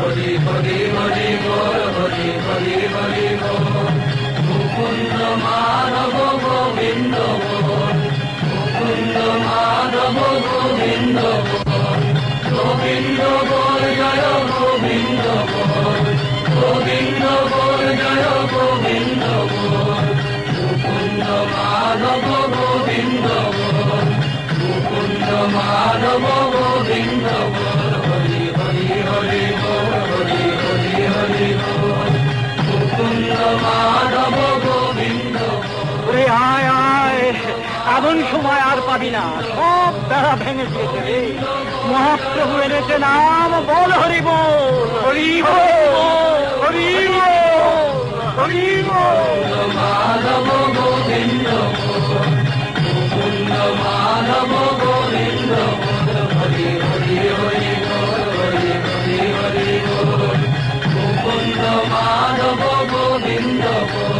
হরি হরি হরি বল হরি হরি হরি বল মুকুন্দ মাধব গোবিন্দ বল মুকুন্দ মাধব গোবিন্দ বল গোবিন্দ বল জয় গোবিন্দ বল গোবিন্দ বল গোবিন্দ মাধব গোবিন্দ রে আয় আয়। এমন সময় আর পাবি না। সব তারা ভেঙে দিয়েছে রে। মহাপ্রভু এনেছে নাম, বল হরিব হরিব হরিব বল মাধব